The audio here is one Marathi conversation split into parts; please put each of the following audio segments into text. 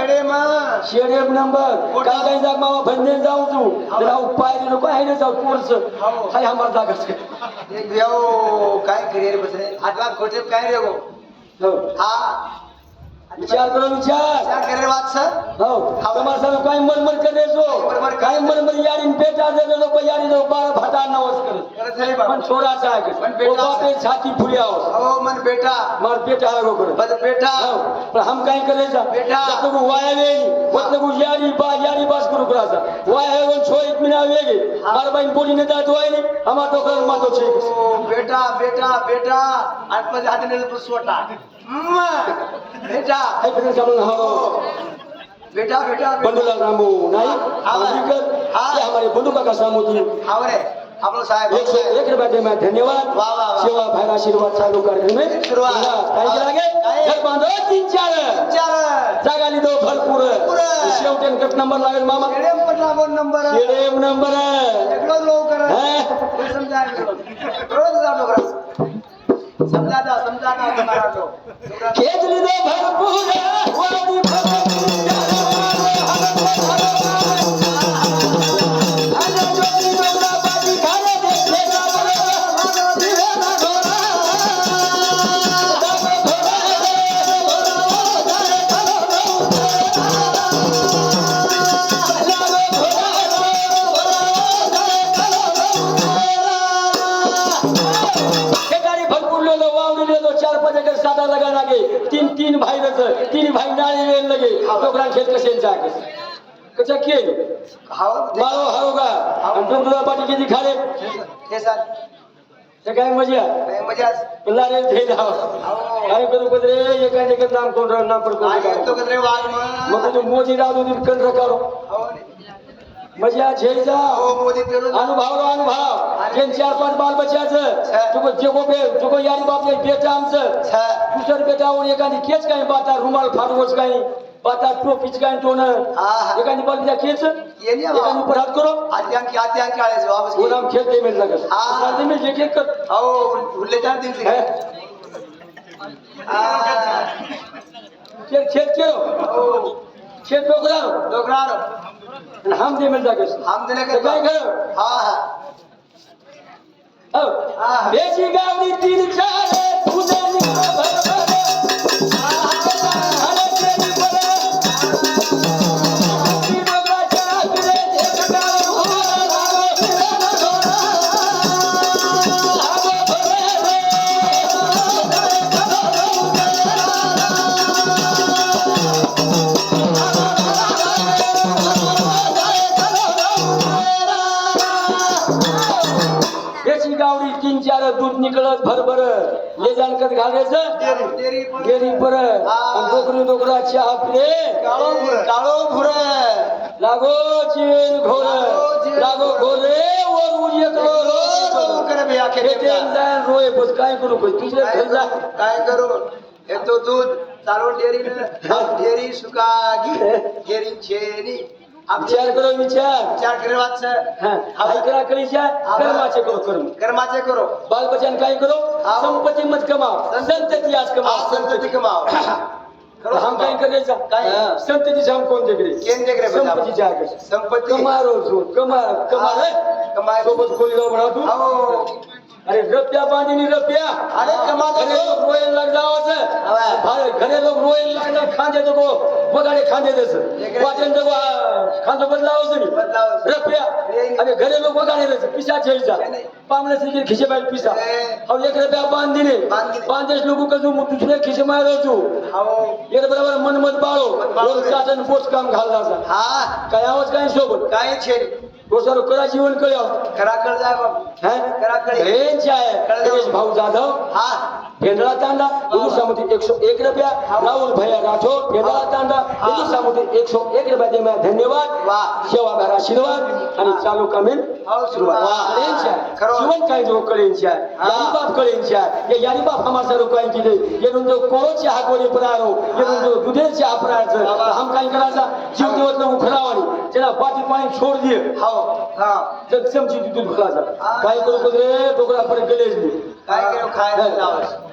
मग शेडेम नंबर काय काय जाग मामा बंदे जाऊ तू? तर अहो पायरी नको आहे ना जाऊ कोर्स हाय आम्हाला जागा एक काय करिअर बसले? आठवा खोटे काय रे गो? हो. हा. विचार करा विचार. क्या कर रहे हो. आज सर हो हमारे सब कहीं मनमर कर रहे हो मनमर काय मनमर यारी बेटा दे लो यारी दो बार भाटा नवस कर करत नाही बाबा. पण छोरा सा है मन बेटा हो, बेटा छाती फुली आओ अहो मन बेटा मार बेटा लगो कर बस बेटा हो. पर हम कहीं करे सा बेटा। तो को वाया वे मतलब यारी बा यारी बस करू करा सा वाया वो छोरी मिना वेगे मार बाइन बोली ने दा दोई ने हमार तो कर मातो छे ओ बेटा हो, बेटा बेटा आतमध्ये हात नेलं तू स्वतः बेटा पण समन हो। बेटा बेटा बंडूलाल रामू नाही. आंबेडकर हमारे बंडू काका सामोती हाव रे आपलं साहेब एक सौ एक रुपया दे मैं धन्यवाद। वाह, वाह. सेवा भाई आशीर्वाद चालू करने में। शुरुआत. काय. केला गे? काय? घर बांधो तीन चार। चार। जागा लिदो भरपूर. शेवटेन कट नंबर लागेल मामा? नंबर। नंबर। समजा रोज जा डोकरा समजा दा समजा दा तुम्हाला भरपूर तीन तीन भाई नाळी वेल लगे. डोकरा खेत कसे कसा केल हाव मारो हारो का? डोंगरा पाठी किती खाले? हे सर ते काय मजा? लारे थे जाओ काय करू बदरे एका एका नाम कोण नाम तो कदरे वाघ मग? मग तुझं मोजी राहू दे कन रकारो रे. मजा झेल जा. हो मोदी तेवढं अनुभव रो अनुभव. जे चार पाच बाल बच्चाचं तुको जेको बे तुको यारी बाप ने बेटा आमचं. दुसरं बेटावर एखादी केच काही बाता रुमाल फाडवच काही बाता टोपीच काही टोन. एखादी बाजूला केच ये एखादी. ऊपर हात करो. आत्यांकी आत्यांकी आळे वापस दे मेरे लगन हा. शादी में जे खेत कर. हो उरले चार दिन खेत खेत केरो हो. खेत डोकरा डोकरार आणि हम दे मेरे लगन हम ते काय कर हा हा. बेची गावनी तीन चार गावडी तीन चार दूध निकळत भरभर ले जानकत घालायचं गेली पर. डोकरी डोकरा चहा पिले काळो भुरं. लागो चिवेल घोर. लागो घोरे. वर जाय रोय बस काय करू बस तुझे काय घर जा. करू? काय करू? हे तो दूध चालू डेअरी डेअरी सुकागी डेअरी छेनी विचार करो विचार। विचार करे वाच हा हाय करा करीच्या कर्माचे करो कर्म कर्माचे करो। बाल बच्चन काय करो. संपत्ती मत कमाव संतती आज कमाव संतती कमाव करो हम काय करायचा? काय? संततीचे हम कोण देकडे केन बजाव. संपत्तीचे आकाश संपत्ती। कमारो जो कमा कमा रे कमाय। सोबत खोली जाऊ म्हणा तू अरे रप्या बांधीनी रप्या. अरे कमा घरे दो लोक रोयल लाग जावाचं हवा. भारे घरे लोक रोयल लागला खांदे तो बगाडे खांदे देस. वाटेन तो खांदो नाही बदलावच. रप्या. अरे घरे लोक बगाडे देस. पिसा छेळचा नाही. पामले सिगे खिशे बाहेर पिसा. ए. अहो एक रुपया बांधीने. बांधेस लोक कसं मग दुसरे खिशे मार तू हो एक बरोबर मनमत बाळो. बाळो. रोज काटन पोच काम घालला हा. काय आवाज काय सोबत काय छेनी रोसारो करा जीवन कळ्या कराकळ जाय बाबा कराकळी. रेंज आहे. कळलं. गणेश भाऊ जाधव. हा. भेंडळा तांडा हिंदुस्थानमध्ये एकशे एक रुपया राहुल भैया राठोड भेंडळा तांडा हिंदुस्थानमध्ये एकशे एक रुपया दे मैं धन्यवाद. सेवा भरा आशीर्वाद. आणि चालू कमेल. जीवन काय जो कळेंची आहे. यानी बाप कळेंची आहे ये यानी बाप दे ये नुंदो कोरोची हा गोळी परारो ये नुंदो दुधेची वाह. हम काय करायचा? जीव देवत न उखरावानी त्याला पाठी पाणी छोड दिए हो. हा जग दूध हा. काय करू रे डोकरा पर गलेज काय करू? खायला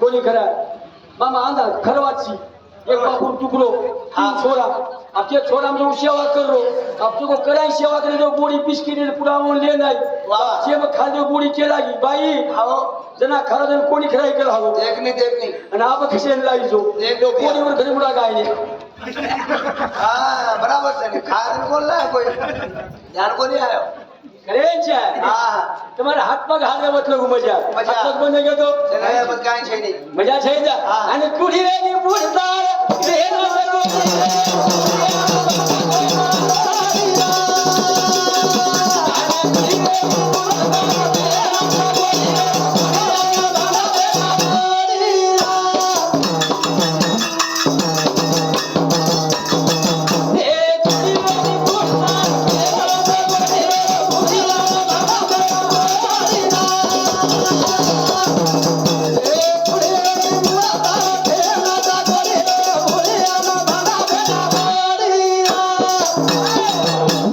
कोणी खरा? मामा आंधा खरवाची. एक बापूर टुकड़ो हाँ। छोरा. अब के छोरा में सेवा कर. रो अब तुको कराई सेवा करे जो बोड़ी बिस्किट पूरा वो. ले नाही में खा दे बोड़ी के लागी बाई. हो जना खरा जन कोणी खराई केला हो देखनी देखनी आणि आप कसे लाई जो. देख तो लिया। बोड़ी वर घरी मुडा गाय हाँ बराबर से खान बोल रहा है कोई ध्यान को नहीं आयो તમારે પગ હાથ બદલો મજા હાથ બંધ ગયો તો કાંઈ છે નહીં મજા છે અને કુડી રેની પૂછતા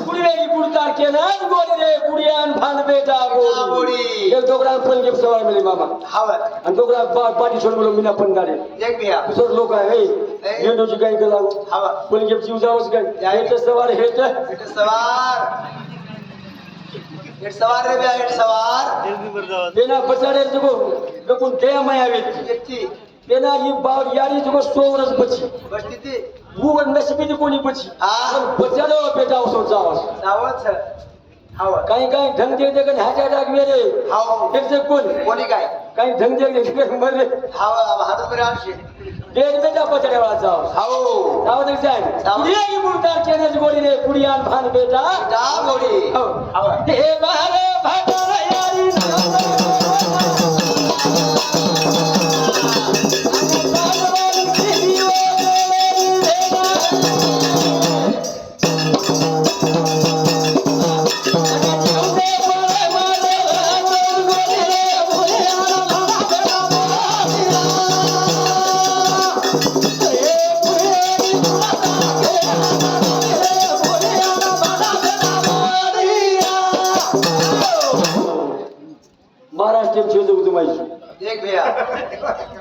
ಕುಡಿವೇಗಿ ಕುಡ್ತಾಡ್ಕೆ ನಾನು ಗೋದಿದೆ ಕುಡಿಯಾನ್ ಭಾನ್ಬೇಕಾಗೋ दोघरान पण गिफ्ट सवाय मिळेल बाबा हवा आणि दोघरा पाठी सोडून बोलून मीना पण गाडी एक बिया दुसर लोक आहे मेंढूची गाई गेला हवा पण गिफ्ट जीव जावच गाय हेट सवार हेट हेट सवार हेट सवार रे बिया हेट सवार बिना बचाडे तुको गकुन देया माया व्यक्ती પેલા ઈ બાવ યારી જો 100 વર્ષ પછી બસતી હતી હું નસીબી ની કોની પછી હા બચાડો બેટા ઓસો જાવ જાવ છે હાવ કઈ કઈ ઢંગ દે દે કે હાજા રાખ મેરે હાવ એક છે કોણ કોની કઈ કઈ ઢંગ દે દે કે મરે હાવ હાથ પર આવશે બેન બેટા પચડે વાળા જાવ હાવ જાવ દે સાહેબ કુડિયા ઈ મુર્દાર કેને જ ગોડી રે કુડિયાન ભાન બેટા જા ગોડી હાવ હે બારે ભાટા યારી देख भैया.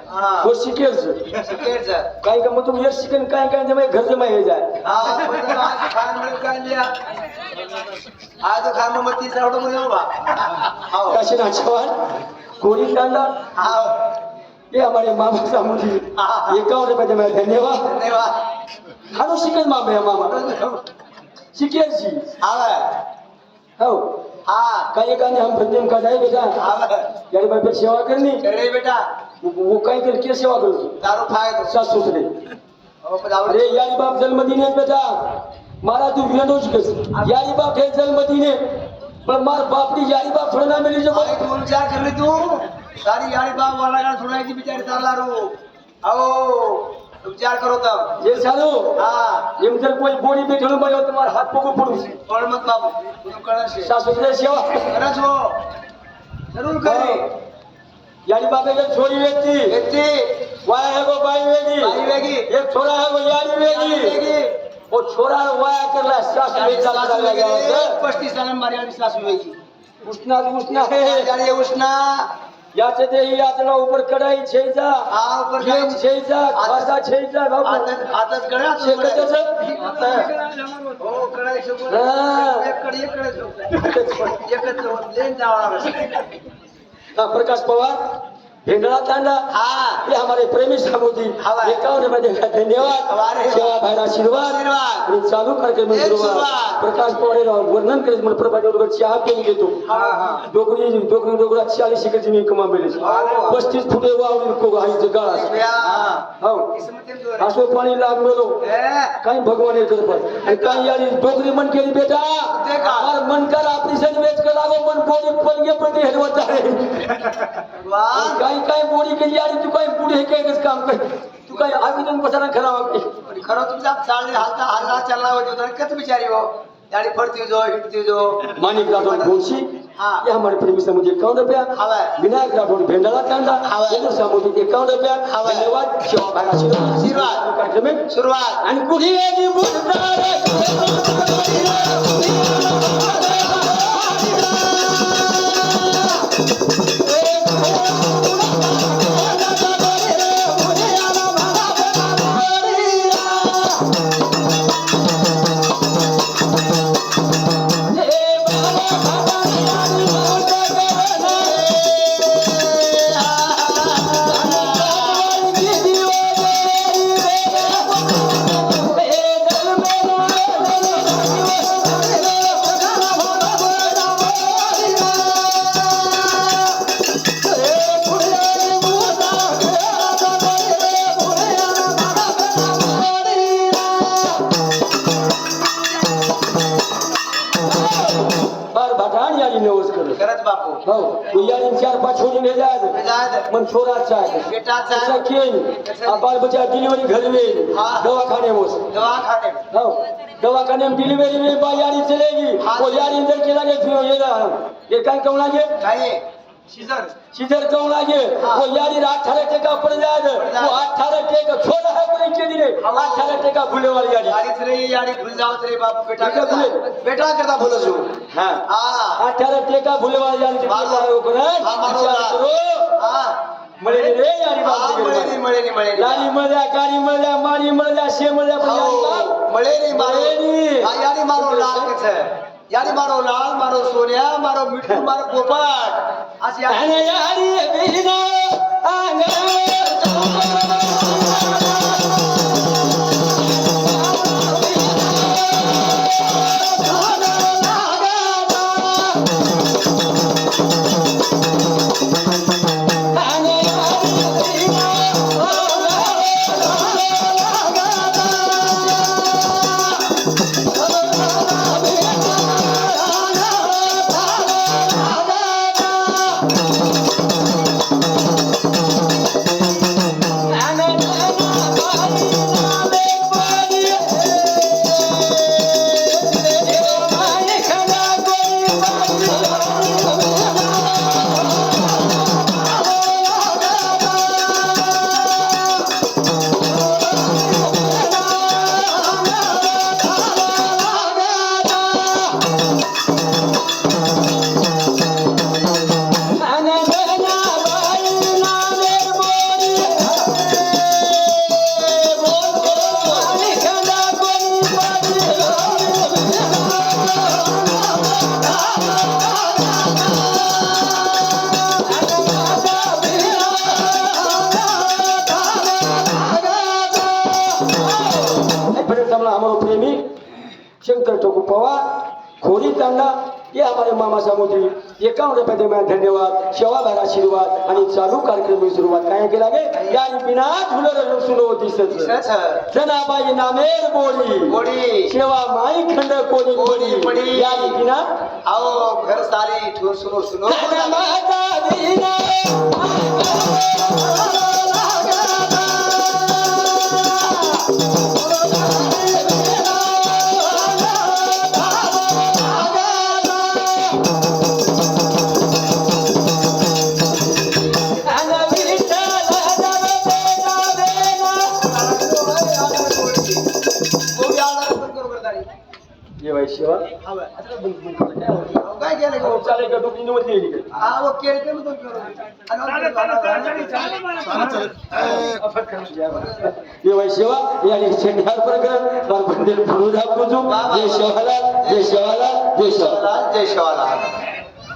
हाँ. वो शिकेल से शिकेर सर. काही का मग तुम्ही एक शिकन काय काय जमा घर जमा हे जाय. हाँ मतलब आज खान में कर लिया? आज तो खान में मत तीसरा उठो मुझे हुआ हाव काशी ना जवान कोणी कांदा? हाव ये हमारे मामा मुझे हाँ। एकावन्न रुपये मैं धन्यवाद. धन्यवाद. हारो शिकेल मामा मामा. शिकेल सी हाव हो. हाँ काही कांदे हम बंदे का जाए बेटा? यार भाई पे सेवा करनी. कर रे बेटा. वो काही कर के सेवा करू? दारू खाए तो सास ससरे हो। अरे यारी बाप जन्मदिने बेटा। मारा तू विनोद कस यारी बाप है जन्मदिने पण मार बापनी यारी बाप थोड़ा ना मिली जो भाई तू कर ले तू। सारी यारी बाप वाला गाना सुनाई बिचारी ताला रो। आओ। विचार करो तब જે સારું हाँ એમ જર કોઈ બોડી બેઠેલું ભાઈ હોય તમારા હાથ પગું પડું છે और मत बाबू तू करे से સાસુને સેવા करे छो जरूर करे યારી બાપે કે છોરી વેચતી व्यक्ति વાયા હે ગો બાઈ વેગી बाई वेगी એક છોરા હે ગો યારી વેગી वेगी ઓ છોરા વાયા કરલા સાસ બેચા सासू કરા वेगी લગા पस्तीस साल मारी आली सासू वेगी ઉષ્ણા ઉષ્ણા હે जारी उष्णा याचे ते यातना ऊपर कढाई छेजा हा ऊपर गेम छेजा खासा छेजा बाबू आताच आताच कळा शेकतच हो कळाय शोभा. एक कडे कडे एकच लेन जावा. प्रकाश पवार. भेंडळा तांडा हा. ये हमारे प्रेमी सामूजी हवा. एकावन्नमध्ये धन्यवाद. हमारे सेवा भाई आशीर्वाद. चालू कार्यक्रम एक सुरुवात सुरुवात. प्रकाश पवार वर्णन करेल म्हणून प्रभादेव चहा पिऊन घेतो हा हा. डोकरी डोकरी डोकरा चाळीस एकर जमीन कमा वा. पस्तीस फुटे वावडी को हाईचं गाळा या हो. असो पाणी लाग मेलो काही भगवान हे कर पण. आणि काही यारी डोकरी मन केली बेटा ते का? और मन कर आपली सण वेच कर लागो मन बोडी पण गे पण हेलवत आहे काही काही बोडी केली यारी तू काही पुढे हे काय काम कर तू काही अभिनंदन पसारा खराब पण खरं तुमचा चालणे हालता हल्ला चालला होतो कत बिचारी हो फडती जो हिटती जो. मानिक राठोड बोलशी. हाँ. ये हमारे प्रेमी समुद्र एकावन्न रुपया हवा. विनायक राठोड भेंडाला कांदा हवा. समुद्र एकावन्न रुपया हवा. धन्यवाद. आशीर्वाद. कार्यक्रम. सुरुवात आणि कुठे छोरी भेजात भेजात. मग छोराचा आहे बेटाचा आहे. सखीन बाल बच्चा डिलिव्हरी घर में हाँ. दवाखाने में दवाखाने हाँ, दवाखाने में डिलीवरी में बा यारी चलेगी। वो यारी अंदर के लगे फिर ये ना ये काय कहूँ लगे सीजर सीजर कौन आगे वो यानी अठारह टका पड़ जाए वो अठारह टका छोड़ है कोई के लिए अठारह टका भूले वाली यानी यानी रे यानी भूल जाओ तेरे बाप बेटा करता. भूले बेटा करता भूलो जो हां. अठारह टका भूले वाली यानी मारो है ओकर हां मारो करो. हां. रे यानी बाप मळे मळे मळे लाली मजा गाडी मजा मारी मजा शे मजा पण यानी बाप. मळे रे मारे मारो लाल कछ यानी मारो लाल मारो सोनिया मारो मिठू मारो गोपाल आज या पवा खोरी त्यांना या आम्हाला मामा सामोदी एका रुपये माझ्या धन्यवाद. शेवाभार आशीर्वाद आणि चालू कार्यक्रम सुरुवात. काय केला गे या बिना झुलर सुनो होती जनाबाई नामेर बोली. बोली. शेवा माई खंड कोणी बोली. बोली या बिना आओ घर सारे ठोर सुनो सुनो शिवा. शिवा जय शिवाला जय शिवाला जय शिवाला जय शिवाला